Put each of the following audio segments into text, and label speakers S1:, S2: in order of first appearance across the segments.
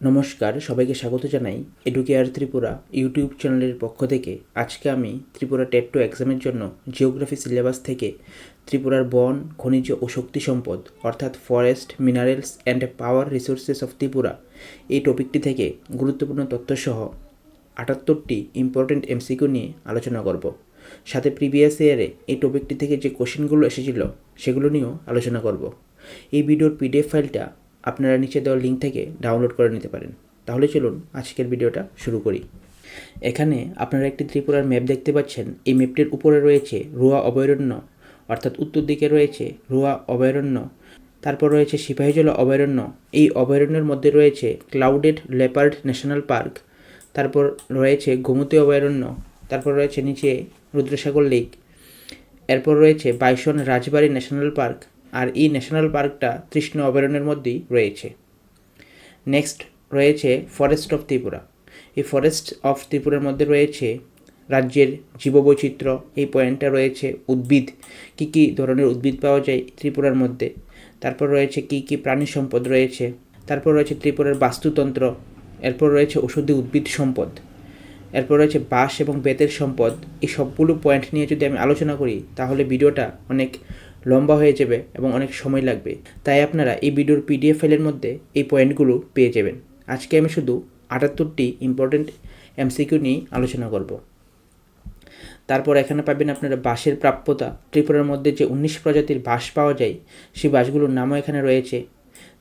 S1: নমস্কার, সবাইকে স্বাগত জানাই এডুকেয়ার ত্রিপুরা ইউটিউব চ্যানেলের পক্ষ থেকে। আজকে আমি ত্রিপুরা টেট টু এক্সামের জন্য জিওগ্রাফি সিলেবাস থেকে ত্রিপুরার বন, খনিজ ও শক্তি সম্পদ, অর্থাৎ forest minerals and power resources of Tripura, এই টপিকটি থেকে গুরুত্বপূর্ণ তথ্যসহ আটাত্তরটি ইম্পর্টেন্ট এমসিকিউ নিয়ে আলোচনা করব। সাথে প্রিভিয়াস ইয়ারে এই টপিকটি থেকে যে কোশ্চেনগুলো এসেছিল, সেগুলো নিয়েও আলোচনা করব। এই ভিডিওর পিডিএফ ফাইলটা আপনারা নিচে দেওয়া লিঙ্ক থেকে ডাউনলোড করে নিতে পারেন। তাহলে চলুন আজকের ভিডিওটা শুরু করি। এখানে আপনারা একটি ত্রিপুরার ম্যাপ দেখতে পাচ্ছেন। এই ম্যাপটির উপরে রয়েছে রুয়া অভয়ারণ্য, অর্থাৎ উত্তর দিকে রয়েছে রুয়া অভয়ারণ্য, তারপর রয়েছে সিপাহীজলা অভয়ারণ্য। এই অভয়ারণ্যের মধ্যে রয়েছে ক্লাউডেড লেপার্ড ন্যাশনাল পার্ক তারপর রয়েছে গোমতী অভয়ারণ্য, তারপর রয়েছে নিচে রুদ্রসাগর লেক এরপর রয়েছে বাইশন রাজবাড়ি ন্যাশনাল পার্ক আর এই ন্যাশনাল পার্কটা তৃষ্ণ অভয়ারণ্যের মধ্যেই রয়েছে। নেক্সট রয়েছে ফরেস্ট অফ ত্রিপুরা। এই ফরেস্ট অফ ত্রিপুরার মধ্যে রয়েছে রাজ্যের জীববৈচিত্র্য। এই পয়েন্টটা রয়েছে উদ্ভিদ। কী কী ধরনের উদ্ভিদ পাওয়া যায় ত্রিপুরার মধ্যে? তারপর রয়েছে কী কী প্রাণী সম্পদ রয়েছে? তারপর রয়েছে ত্রিপুরার বাস্তুতন্ত্র। এরপর রয়েছে ওষুধি উদ্ভিদ সম্পদ। এরপর রয়েছে বাঁশ এবং বেতের সম্পদ। এই সবগুলো পয়েন্ট নিয়ে যদি আমি আলোচনা করি, তাহলে ভিডিওটা অনেক লম্বা হয়ে যাবে এবং অনেক সময় লাগবে। তাই আপনারা এই ভিডিওর পিডিএফ ফাইলের মধ্যে এই পয়েন্টগুলো পেয়ে যাবেন। আজকে আমি শুধু আটাত্তরটি ইম্পর্টেন্ট এমসিকিউ নিয়ে আলোচনা করব। তারপর এখানে পাবেন আপনারা বাঁশের প্রাপ্যতা, ত্রিপুরার মধ্যে যে উনিশ প্রজাতির বাঁশ পাওয়া যায়, সেই বাঁশগুলোর নামও এখানে রয়েছে।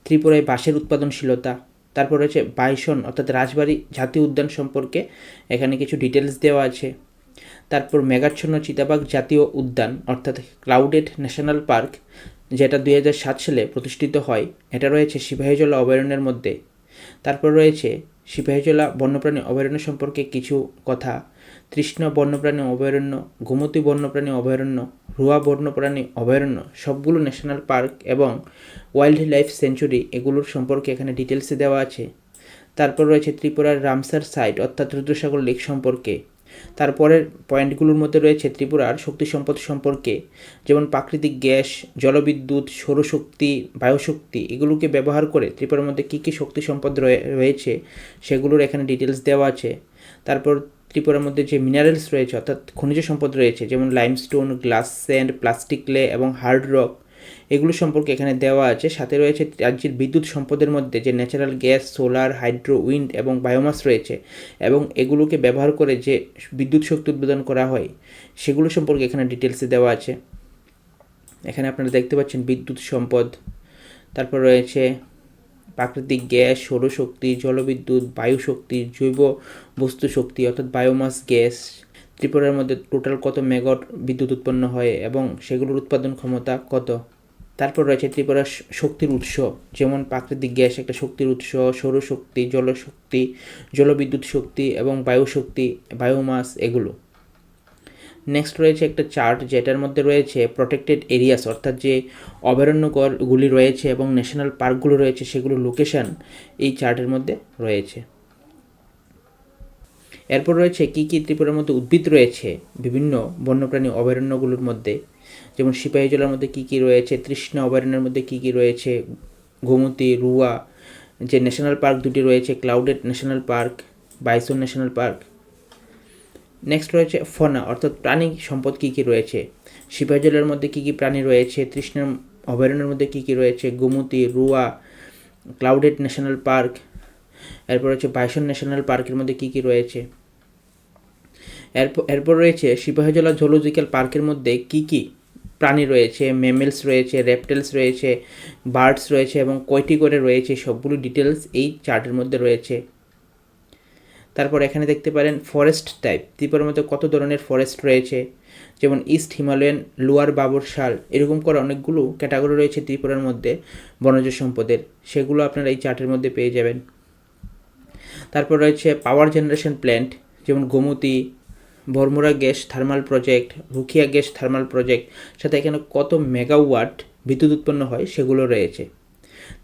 S1: ত্রিপুরায় বাঁশের উৎপাদনশীলতা, তারপর রয়েছে বাইসন, অর্থাৎ রাজবাড়ি জাতীয় উদ্যান সম্পর্কে এখানে কিছু ডিটেলস দেওয়া আছে। তারপর মেঘাচ্ছন্ন চিতাবাঘ জাতীয় উদ্যান, অর্থাৎ ক্লাউডেড ন্যাশনাল পার্ক, যেটা দুই সাত সালে প্রতিষ্ঠিত হয়। এটা রয়েছে সিপাহীজলা অভয়ারণ্যের মধ্যে। তারপর রয়েছে সিপাহীজলা বন্যপ্রাণী অভয়ারণ্য সম্পর্কে কিছু কথা। তৃষ্ণ বন্যপ্রাণী অভয়ারণ্য, গোমতী বন্যপ্রাণী অভয়ারণ্য, রুয়া বন্যপ্রাণী অভয়ারণ্য, সবগুলো ন্যাশনাল পার্ক এবং ওয়াইল্ড লাইফ সেঞ্চুরি, এগুলোর সম্পর্কে এখানে ডিটেলসে দেওয়া আছে। তারপর রয়েছে ত্রিপুরার রামসার সাইট, অর্থাৎ রুদ্রসাগর লেক সম্পর্কে। তারপরের পয়েন্টগুলোর মধ্যে রয়েছে ত্রিপুরার শক্তি সম্পদ সম্পর্কে, যেমন প্রাকৃতিক গ্যাস, জলবিদ্যুৎ, সৌরশক্তি, বায়ুশক্তি, এগুলোকে ব্যবহার করে ত্রিপুরার মধ্যে কী কী শক্তি সম্পদ রয়েছে সেগুলোর এখানে ডিটেলস দেওয়া আছে। তারপর ত্রিপুরার মধ্যে যে মিনারেলস রয়েছে, অর্থাৎ খনিজ সম্পদ রয়েছে, যেমন limestone glass sand plastic clay এবং হার্ড রক এগুলো সম্পর্কে এখানে দেওয়া আছে। সাথে রয়েছে রাজ্যের বিদ্যুৎ সম্পদের মধ্যে যে natural gas solar hydro wind এবং বায়োমাস রয়েছে এবং এগুলোকে ব্যবহার করে যে বিদ্যুৎ শক্তি উৎপাদন করা হয়, সেগুলো সম্পর্কে এখানে ডিটেলসে দেওয়া আছে। এখানে আপনারা দেখতে পাচ্ছেন বিদ্যুৎ সম্পদ, তারপর রয়েছে প্রাকৃতিক গ্যাস, সৌরশক্তি, জলবিদ্যুৎ বায়ু শক্তি জৈব বস্তু শক্তি অর্থাৎ বায়োমাস গ্যাস ত্রিপুরার মধ্যে টোটাল কত মেগট বিদ্যুৎ উৎপন্ন হয় এবং সেগুলোর উৎপাদন ক্ষমতা কত? তারপর রয়েছে ত্রিপুরার শক্তির উৎস, যেমন প্রাকৃতিক গ্যাস একটা শক্তির উৎস, সৌরশক্তি, জলশক্তি, জলবিদ্যুৎ শক্তি এবং বায়ুশক্তি, বায়োমাস এগুলো। নেক্সট রয়েছে একটা চার্ট যেটার মধ্যে রয়েছে প্রোটেক্টেড এরিয়াস অর্থাৎ যে অভয়ারণ্যগুলি রয়েছে এবং ন্যাশনাল পার্কগুলো রয়েছে সেগুলোর লোকেশান এই চার্টের মধ্যে রয়েছে। এরপর রয়েছে কী কী ত্রিপুরার মধ্যে উদ্ভিদ রয়েছে, বিভিন্ন বন্যপ্রাণী অভয়ারণ্যগুলোর মধ্যে, যেমন সিপাহীজলার মধ্যে কী কী রয়েছে, তৃষ্ণা অভয়ারণ্যের মধ্যে কী কী রয়েছে, গোমতী, রুয়া, যে ন্যাশনাল পার্ক দুটি রয়েছে clouded national park bison national park next রয়েছে ফনা অর্থাৎ প্রাণী সম্পদ কী কী রয়েছে সিপাহীজলার মধ্যে কী কী প্রাণী রয়েছে, তৃষ্ণা অভয়ারণ্যের মধ্যে কী কী রয়েছে, Gomati, Rowa clouded national park এরপর রয়েছে বাইসন ন্যাশনাল পার্কের মধ্যে কী কী রয়েছে? এরপর এরপর রয়েছে সিপাহীজলা জুলজিক্যাল পার্কের মধ্যে কী কী প্রাণী রয়েছে? মেমেলস রয়েছে, রেপটেলস রয়েছে, বার্ডস রয়েছে এবং কয়টি করে রয়েছে সবগুলো ডিটেলস এই চার্টের মধ্যে রয়েছে। তারপর এখানে দেখতে পারেন ফরেস্ট টাইপ ত্রিপুরার মধ্যে কত ধরনের ফরেস্ট রয়েছে? যেমন ইস্ট হিমালয়ান, লোয়ার বাবর শাল, এরকম করে অনেকগুলো ক্যাটাগরি রয়েছে ত্রিপুরার মধ্যে বনজ সম্পদের। সেগুলো আপনারা এই চার্টের মধ্যে পেয়ে যাবেন। তারপর রয়েছে পাওয়ার জেনারেশন প্ল্যান্ট যেমন Gomati Baramura gas thermal project Rokhia gas thermal project সাথে এখানে কত মেগাওয়াট বিদ্যুৎ উৎপন্ন হয় সেগুলো রয়েছে।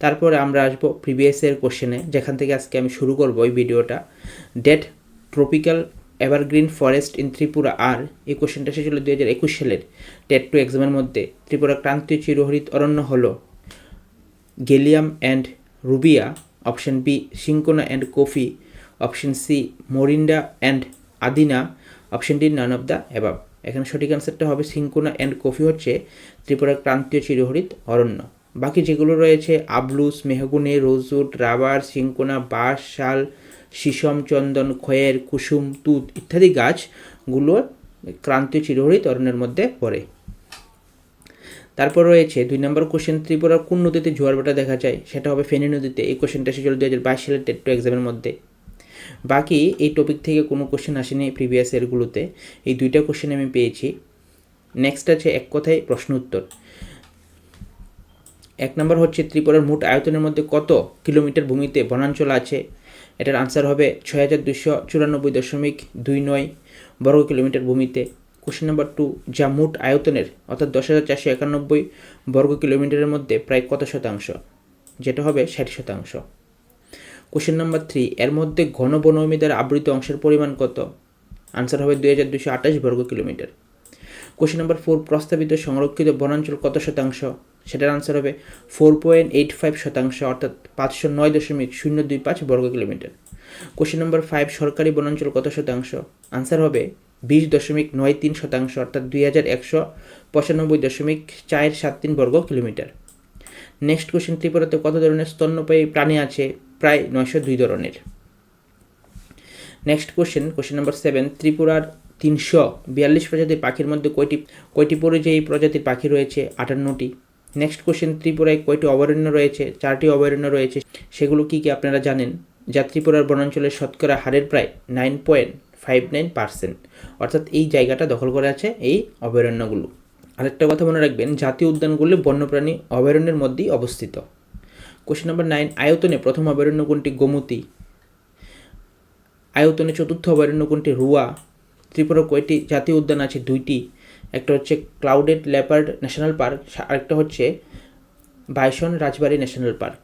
S1: তারপরে আমরা আসব প্রিভিয়াসের কোশ্চেনে যেখান থেকে আজকে আমি শুরু করব এই ভিডিওটা। That tropical evergreen forest in Tripura আর এই কোশ্চেনটা এসেছিল দুই হাজার একুশ সালের। টেট টু এক্সামের মধ্যে ত্রিপুরা ক্রান্তীয় চিরহরিত অরণ্য হল। Galium and rubia option B, cinchona and coffee. Option C, morinda and adina. Option D, none of the above এখানে সঠিক অ্যান্সারটা হবে সিঙ্কোনা অ্যান্ড কফি হচ্ছে ত্রিপুরার ক্রান্তীয় চিরহরিত অরণ্য। বাকি যেগুলো রয়েছে, আবলুস, মেহগুনে রোজউড রাবার, সিঙ্কোনা, বাঁশ, শাল, শিশম, চন্দন, খয়ের, কুসুম, তুত ইত্যাদি গাছগুলো ক্রান্তীয় চিরহরিত অরণ্যের মধ্যে পড়ে। তারপর রয়েছে দুই নম্বর কোশ্চেন ত্রিপুরার কোন নদীতে জোয়ার ভাটা দেখা যায়? সেটা হবে ফেনী নদীতে। এই কোশ্চেনটা এসেছিল দু হাজার বাইশ সালের টেট এক্সামের মধ্যে। বাকি এই টপিক থেকে কোনো কোশ্চেন আসেনি প্রিভিয়াস ইয়ারগুলোতে এই দুইটা কোশ্চেন আমি পেয়েছি। নেক্সট আছে এক কথায় প্রশ্ন উত্তর। এক নম্বর হচ্ছে, ত্রিপুরার মোট আয়তনের মধ্যে কত কিলোমিটার ভূমিতে বনাঞ্চল আছে? এটার আনসার হবে ছয় হাজার দুশো চুরানব্বই দশমিক দুই নয় বর্গ কিলোমিটার ভূমিতে। কোশ্চেন নাম্বার টু, যা মোট আয়তনের, অর্থাৎ দশ হাজার চারশো একানব্বই বর্গ কিলোমিটারের মধ্যে প্রায় কত শতাংশ? যেটা হবে ষাট শতাংশ। কোশ্চেন নাম্বার থ্রি, এর মধ্যে ঘন বনভূমি দ্বারা আবৃত অংশের পরিমাণ কত? আনসার হবে দুই হাজার দুশো আঠাশ বর্গ কিলোমিটার। কোশ্চেন নাম্বার ফোর, প্রস্তাবিত সংরক্ষিত বনাঞ্চল কত শতাংশ? সেটার আনসার হবে ফোর পয়েন্ট এইট ফাইভ শতাংশ, অর্থাৎ পাঁচশো নয় দশমিক শূন্য দুই পাঁচ বর্গ কিলোমিটার। কোশ্চেন নাম্বার ফাইভ, সরকারি বনাঞ্চল কত শতাংশ? আনসার হবে বিশ দশমিক নয় তিন শতাংশ, অর্থাৎ দুই হাজার একশো পঁচানব্বই দশমিক চার সাত তিন বর্গ কিলোমিটার। নেক্সট কোশ্চেন ত্রিপুরাতে কত ধরনের স্তন্যপায়ী প্রাণী আছে? প্রায় নয়শো দুই ধরনের। Next question question number seven ত্রিপুরার তিনশো বিয়াল্লিশ প্রজাতির পাখির মধ্যে কয়টি কয়টি পরিযায়ী প্রজাতির পাখি রয়েছে? আটান্নটি। নেক্সট কোশ্চেন ত্রিপুরায় কয়টি অভয়ারণ্য রয়েছে? চারটি অভয়ারণ্য রয়েছে। সেগুলো কী কী আপনারা জানেন? যা ত্রিপুরার বনাঞ্চলের শতকরা হারের প্রায় nine point five nine percent. অর্থাৎ এই জায়গাটা দখল করে আছে এই অভয়ারণ্যগুলো। আরেকটা কথা মনে রাখবেন, জাতীয় উদ্যানগুলি বন্যপ্রাণী অভয়ারণ্যের মধ্যেই অবস্থিত। কোশ্চেন নাম্বার নাইন আয়তনে প্রথম অভয়ারণ্য কোনটি? গোমতী। আয়তনে চতুর্থ অভয়ারণ্য কোনটি? রুয়া। ত্রিপুরা কয়টি জাতীয় উদ্যান আছে? দুইটি। একটা হচ্ছে ক্লাউডেড লেপার্ড ন্যাশনাল পার্ক আরেকটা হচ্ছে bison Rajbari national park.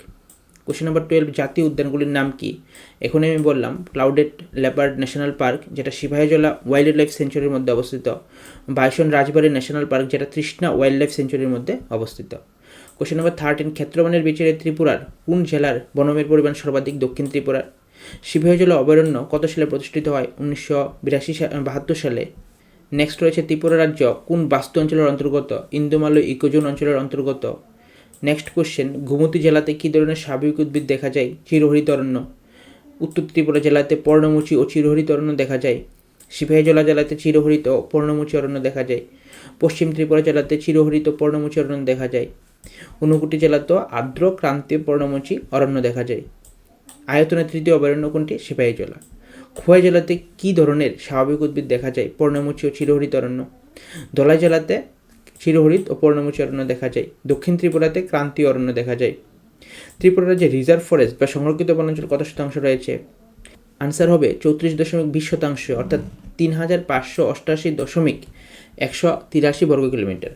S1: Question number twelve জাতীয় উদ্যানগুলির নাম কি? এখন আমি বললাম ক্লাউডেড লেপার্ড ন্যাশনাল পার্ক যেটা সিপাহীজলা ওয়াইল্ড লাইফ সেঞ্চুরির মধ্যে অবস্থিত। বাইসন রাজবাড়ি ন্যাশনাল পার্ক যেটা তৃষ্ণা ওয়াইল্ড লাইফ সেঞ্চুরির মধ্যে অবস্থিত। কোশ্চেন নাম্বার থার্টিন ক্ষেত্রবনের বিচারে ত্রিপুরার কোন জেলার বনমের পরিমাণ সর্বাধিক দক্ষিণ ত্রিপুরার? সিপাহীজলা অভয়ারণ্য কত সালে প্রতিষ্ঠিত হয়? উনিশশো বিরাশি বাহাত্তর সালে। নেক্সট রয়েছে ত্রিপুরা রাজ্য, কোন বাস্তু অঞ্চলের অন্তর্গত? ইন্দোমালয় ইকোজোন অঞ্চলের অন্তর্গত। নেক্সট কোশ্চেন গোমতী জেলাতে কী ধরনের স্বাভাবিক উদ্ভিদ দেখা যায়? চিরহরিত অরণ্য উত্তর ত্রিপুরা জেলাতে পর্ণমুচি ও চিরহরিত অরণ্য দেখা যায়। সিপাহীজলা জেলাতে চিরহরিত ও পর্ণমুচি অরণ্য দেখা যায়। পশ্চিম ত্রিপুরা জেলাতে চিরহরিত পর্ণমুচি অরণ্য দেখা যায়। ঊনকোটি জেলাতেও আর্দ্র ক্রান্তীয় পর্ণমুচি অরণ্য দেখা যায়। আয়তনের তৃতীয় অভয়ারণ্য কোনটি? সিপাহীজলা খোয়াই জেলাতে কী ধরনের স্বাভাবিক উদ্ভিদ দেখা যায়? পর্ণমুচি ও চিরহরিত অরণ্য। ধলাই জেলাতে চিরহরিত ও পর্ণমোচী অরণ্য দেখা যায়। দক্ষিণ ত্রিপুরাতে ক্রান্তীয় অরণ্য দেখা যায়। ত্রিপুরা রাজ্যে রিজার্ভ ফরেস্ট বা সংরক্ষিত বনাঞ্চল কত শতাংশ রয়েছে? আনসার হবে চৌত্রিশ দশমিক বিশ শতাংশ, অর্থাৎ তিন হাজার পাঁচশো অষ্টাশি দশমিক একশো তিরাশি বর্গ কিলোমিটার।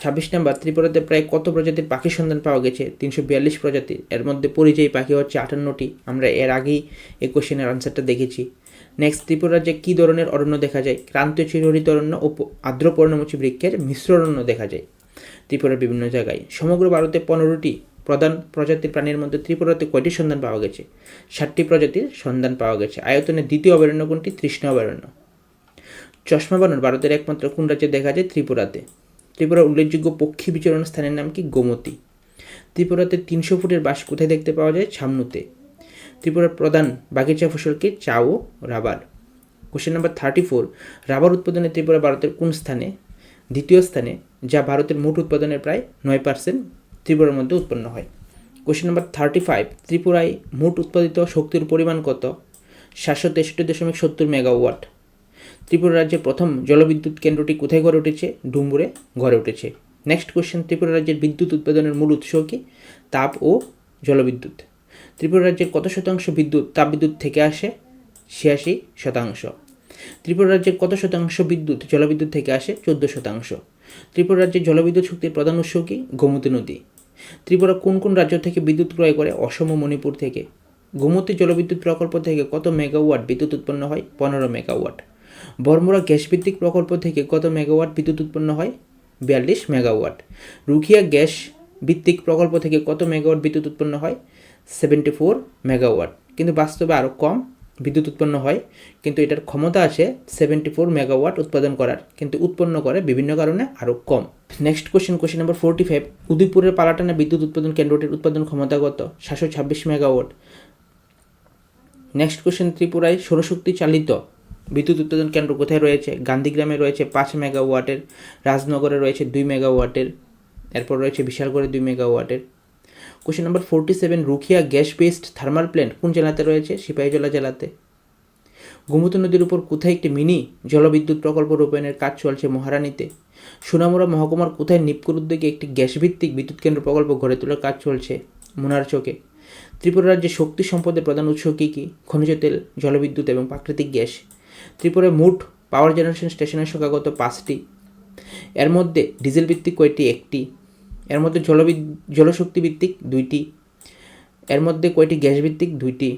S1: ছাব্বিশ নম্বর, ত্রিপুরাতে প্রায় কত প্রজাতির পাখির সন্ধান পাওয়া গেছে? তিনশো বিয়াল্লিশ প্রজাতির। এর মধ্যে পরিযায়ী পাখি হচ্ছে আটান্নটি। আমরা এর আগেই এই কোশ্চেনের আনসারটা দেখেছি। নেক্সট ত্রিপুরা রাজ্যে কী ধরনের অরণ্য দেখা যায়? ক্রান্তীয় চিরহরিত অরণ্য ও আর্দ্র পর্ণমোচী বৃক্ষের মিশ্র অরণ্য দেখা যায়। ত্রিপুরার বিভিন্ন জায়গায়। সমগ্র ভারতে পনেরোটি প্রধান প্রজাতির প্রাণীর মধ্যে ত্রিপুরাতে কয়টি সন্ধান পাওয়া গেছে? ষাটটি প্রজাতির সন্ধান পাওয়া গেছে। আয়তনের দ্বিতীয় অভয়ারণ্য কোনটি? তৃষ্ণা অভয়ারণ্য। চশমা বানর ভারতের একমাত্র কোন রাজ্যে দেখা যায়? ত্রিপুরাতে। ত্রিপুরার উল্লেখযোগ্য পক্ষী বিচরণ স্থানের নাম কি? গোমতী। ত্রিপুরাতে তিনশো ফুটের বাস কোথায় দেখতে পাওয়া যায়? ছামনুতে। ত্রিপুরার প্রধান বাগিচা ফসল কি চা ও rubber. Question number thirty four rubber উৎপাদনে ত্রিপুরা ভারতের কোন স্থানে, দ্বিতীয় স্থানে, যা ভারতের মোট উৎপাদনের প্রায় নয় পার্সেন্ট ত্রিপুরার মধ্যে উৎপন্ন হয়? কোশ্চেন নাম্বার থার্টি ফাইভ ত্রিপুরায় মোট উৎপাদিত শক্তির পরিমাণ কত? সাতশো তেষট্টি দশমিক সত্তর মেগাওয়াট। ত্রিপুরা রাজ্যের প্রথম জলবিদ্যুৎ কেন্দ্রটি কোথায় গড়ে উঠেছে? ডুম্বুরে গড়ে উঠেছে। নেক্সট কোশ্চেন ত্রিপুরা রাজ্যের বিদ্যুৎ উৎপাদনের মূল উৎস কি? তাপ ও জলবিদ্যুৎ। ত্রিপুরা রাজ্যের কত শতাংশ বিদ্যুৎ, তাপবিদ্যুৎ থেকে আসে? ছিয়াশি শতাংশ। ত্রিপুরা রাজ্যের কত শতাংশ বিদ্যুৎ, জলবিদ্যুৎ থেকে আসে? চোদ্দ শতাংশ। ত্রিপুরা রাজ্যের জলবিদ্যুৎ শক্তির প্রধান উৎস কি? গোমতী নদী। ত্রিপুরা কোন কোন রাজ্য থেকে বিদ্যুৎ ক্রয় করে? অসম ও মণিপুর থেকে। গোমতী জলবিদ্যুৎ প্রকল্প থেকে কত মেগাওয়াট বিদ্যুৎ উৎপন্ন হয়? পনেরো মেগাওয়াট। বর্মরা গ্যাস ভিত্তিক প্রকল্প থেকে কত মেগাওয়াট বিদ্যুৎ উৎপন্ন হয়? বিয়াল্লিশ মেগাওয়াট। রুখিয়া গ্যাস ভিত্তিক প্রকল্প থেকে কত মেগাওয়াট বিদ্যুৎ উৎপন্ন হয়? সেভেন্টি ফোর মেগাওয়াট কিন্তু বাস্তবে আরও কম, বিদ্যুৎ উৎপন্ন হয়, কিন্তু এটার ক্ষমতা আছে সেভেন্টি ফোর মেগাওয়াট উৎপাদন করার। কিন্তু উৎপন্ন করে বিভিন্ন কারণে আরও কম। Next question question number forty five উদয়পুরের Palatana বিদ্যুৎ উৎপাদন কেন্দ্রটির উৎপাদন ক্ষমতা কত? সাতশো ছাব্বিশ মেগাওয়াট নেক্সট কোশ্চেন ত্রিপুরায় সৌরশক্তি চালিত বিদ্যুৎ উৎপাদন কেন্দ্র কোথায় রয়েছে? গান্ধীগ্রামে রয়েছে পাঁচ মেগাওয়াটের রাজনগরে রয়েছে দুই মেগাওয়াটের এরপর রয়েছে বিশালগড়ে দুই মেগাওয়াটের question number forty seven Rukhia gas based thermal plant কোন জেলাতে রয়েছে? সিপাহীজলা জেলাতে। গোমতী নদীর উপর কোথায় একটি মিনি জলবিদ্যুৎ প্রকল্প রূপায়ণের কাজ চলছে মহারানীতে? সোনামুড়া মহকুমার কোথায় নিপকুর উদ্যোগে একটি গ্যাস ভিত্তিক বিদ্যুৎ কেন্দ্র প্রকল্প গড়ে তোলার কাজ চলছে মোনার চোখে ত্রিপুরা রাজ্যে শক্তি সম্পদের প্রধান উৎস কী কী? খনিজ তেল, জলবিদ্যুৎ এবং প্রাকৃতিক গ্যাস। ত্রিপুরায় মোট পাওয়ার জেনারেশন স্টেশনের সংখ্যা পাঁচটি। এর মধ্যে ডিজেল ভিত্তিক কয়টি? একটি। এর মধ্যে জলবিদ জলশক্তি ভিত্তিক দুইটি, এর মধ্যে কয়টি গ্যাস ভিত্তিক দুইটি?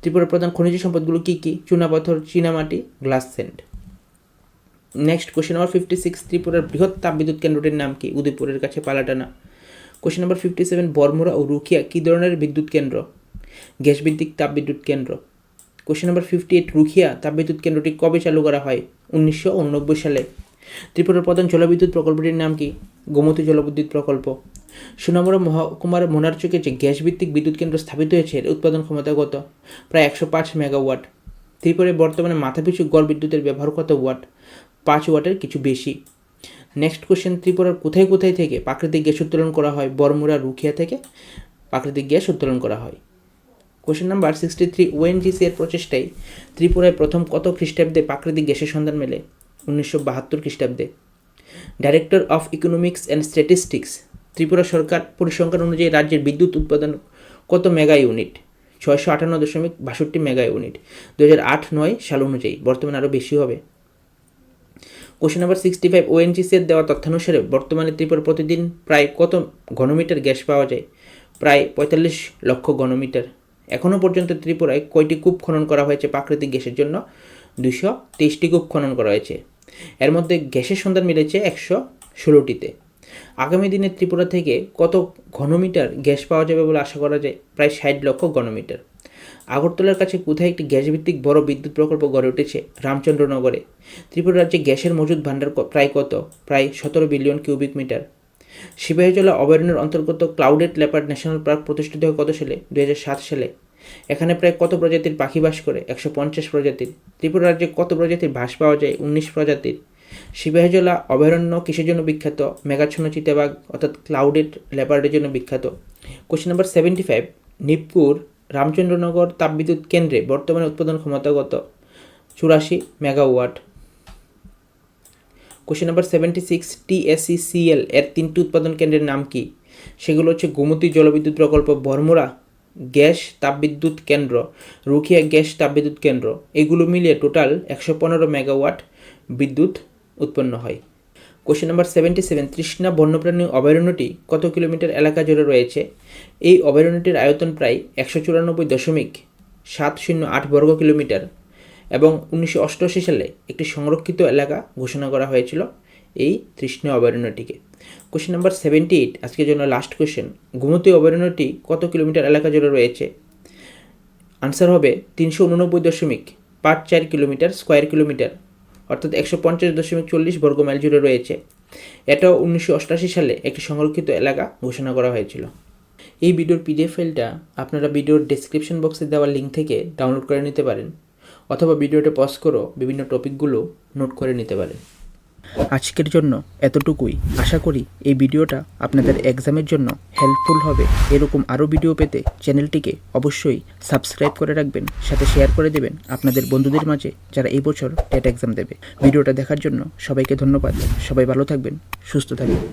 S1: ত্রিপুরার প্রধান খনিজ সম্পদগুলো কী কী? চুনাপাথর চীনামাটি glass sand next, question number fifty six ত্রিপুরার বৃহৎ তাপবিদ্যুৎ কেন্দ্রটির নাম কি? উদয়পুরের কাছে Palatana. Question number fifty seven Baramura ও রুখিয়া কী ধরনের বিদ্যুৎ কেন্দ্র? গ্যাস ভিত্তিক তাপবিদ্যুৎ কেন্দ্র। Question number fifty eight Rukhia তাপবিদ্যুৎ কেন্দ্রটি কবে চালু করা হয়? উনিশশো উননব্বই সালে। ত্রিপুরার প্রধান জলবিদ্যুৎ প্রকল্পটির নাম কি? গোমতী জলবিদ্যুৎ প্রকল্প। সোনামুড়া মহকুমার মোনারচকে যে গ্যাস ভিত্তিক বিদ্যুৎ কেন্দ্র স্থাপিত হয়েছে, এর উৎপাদন ক্ষমতা কত? প্রায় একশো পাঁচ মেগাওয়াট। ত্রিপুরে বর্তমানে মাথাপিছু গড় বিদ্যুতের ব্যবহার কত ওয়াট? পাঁচ ওয়াটের কিছু বেশি। নেক্সট কোশ্চেন, ত্রিপুরার কোথায় কোথায় থেকে প্রাকৃতিক গ্যাস উত্তোলন করা হয়? বরমুড়া, রুখিয়া থেকে প্রাকৃতিক গ্যাস উত্তোলন করা হয়। Question number sixty three, ONGC এর প্রচেষ্টায় ত্রিপুরায় প্রথম কত খ্রিস্টাব্দে প্রাকৃতিক গ্যাসের সন্ধান মেলে? উনিশশো বাহাত্তর খ্রিস্টাব্দে। Director of economics and statistics Tripura সরকার পরিসংখ্যান অনুযায়ী রাজ্যের বিদ্যুৎ উৎপাদন কত মেগা ইউনিট? ছয়শো আটান্ন দশমিক বাষট্টি মেগা ইউনিট। দু হাজার আট নয় সাল অনুযায়ী, বর্তমানে আরও বেশি হবে। কোশ্চেন নাম্বার সিক্সটি ফাইভ ওএনজিসির দেওয়া তথ্যানুসারে বর্তমানে ত্রিপুরা প্রতিদিন প্রায় কত ঘনমিটার গ্যাস পাওয়া যায়? প্রায় পঁয়তাল্লিশ লক্ষ ঘনমিটার। এখনও পর্যন্ত ত্রিপুরায় কয়টি কূপ খনন করা হয়েছে প্রাকৃতিক গ্যাসের জন্য? দুশো তেইশটি কূপ খনন করা হয়েছে। এর মধ্যে গ্যাসের সন্ধান মিলেছে একশো ষোলোটিতে। আগামী দিনে ত্রিপুরা থেকে কত ঘনমিটার গ্যাস পাওয়া যাবে বলে আশা করা যায়? প্রায় ষাট লক্ষ ঘনমিটার। আগরতলার কাছে কোথায় একটি গ্যাসভিত্তিক বড় বিদ্যুৎ প্রকল্প গড়ে উঠেছে? রামচন্দ্রনগরে। ত্রিপুরা রাজ্যে গ্যাসের মজুদ ভাণ্ডার প্রায় কত? প্রায় সতেরো বিলিয়ন কিউবিক মিটার। সিপাহীজলা অভয়ারণ্যের অন্তর্গত ক্লাউডেড লেপার্ড ন্যাশনাল পার্ক প্রতিষ্ঠিত হয় কত সালে? দু সালে। এখানে প্রায় কত প্রজাতির পাখি বাস করে? একশো পঞ্চাশ প্রজাতির। ত্রিপুরা রাজ্যে কত প্রজাতির ভাস পাওয়া যায়? উনিশ প্রজাতির। সিপাহীজলা অভয়ারণ্য কিসের জন্য বিখ্যাত? মেঘাচ্ছন্ন চিতাবাঘ, অর্থাৎ ক্লাউডেড লেপার্ডের জন্য বিখ্যাত। কোশ্চেন নাম্বার সেভেন্টি ফাইভ নিপপুর রামচন্দ্রনগর তাপবিদ্যুৎ কেন্দ্রে বর্তমানে উৎপাদন ক্ষমতা কত? চুরাশি megawatt. Question number seventy six TSECL এর তিনটি উৎপাদন কেন্দ্রের নাম কি? সেগুলো হচ্ছে গোমতী জলবিদ্যুৎ প্রকল্প বর্মুরা গ্যাস তাপবিদ্যুৎ কেন্দ্র রুখিয়া গ্যাস তাপবিদ্যুৎ কেন্দ্র, এগুলো মিলিয়ে টোটাল একশো পনেরো মেগাওয়াট বিদ্যুৎ উৎপন্ন হয়। Question number seventy seven Trishna বন্যপ্রাণী অভয়ারণ্যটি কত কিলোমিটার এলাকা জুড়ে রয়েছে? এই অভয়ারণ্যটির আয়তন প্রায় একশো চুরানব্বই দশমিক সাত শূন্য আট বর্গ কিলোমিটার এবং উনিশশো অষ্টআশি সালে একটি সংরক্ষিত এলাকা ঘোষণা করা হয়েছিল। এই তৃষ্ণা অভয়ারণ্যটিকে। কোশ্চেন নাম্বার সেভেন্টি এইট আজকের জন্য লাস্ট কোশ্চেন গোমতী অভয়ারণ্যটি কত কিলোমিটার এলাকা জুড়ে রয়েছে? আনসার হবে তিনশো উননব্বই দশমিক পাঁচ চার কিলোমিটার স্কোয়ার কিলোমিটার অর্থাৎ একশো পঞ্চাশ দশমিক চল্লিশ বর্গ মাইল জুড়ে রয়েছে। এটাও উনিশশো অষ্টাশি সালে একটি সংরক্ষিত এলাকা ঘোষণা করা হয়েছিল। এই ভিডিওর পিডিএফ ফাইলটা আপনারা ভিডিওর ডেসক্রিপশন বক্সে দেওয়া লিঙ্ক থেকে ডাউনলোড করে নিতে পারেন, অথবা ভিডিওটা পজ করো বিভিন্ন টপিকগুলো নোট করে নিতে পারেন। আজকের জন্য এতটুকুই। আশা করি এই ভিডিওটা আপনাদের এক্সামের জন্য হেল্পফুল হবে। এরকম আরও ভিডিও পেতে চ্যানেলটিকে অবশ্যই সাবস্ক্রাইব করে রাখবেন, সাথে শেয়ার করে দেবেন আপনাদের বন্ধুদের মাঝে যারা এই বছর টেট এক্সাম দেবে। ভিডিওটা দেখার জন্য সবাইকে ধন্যবাদ। সবাই ভালো থাকবেন, সুস্থ থাকবেন।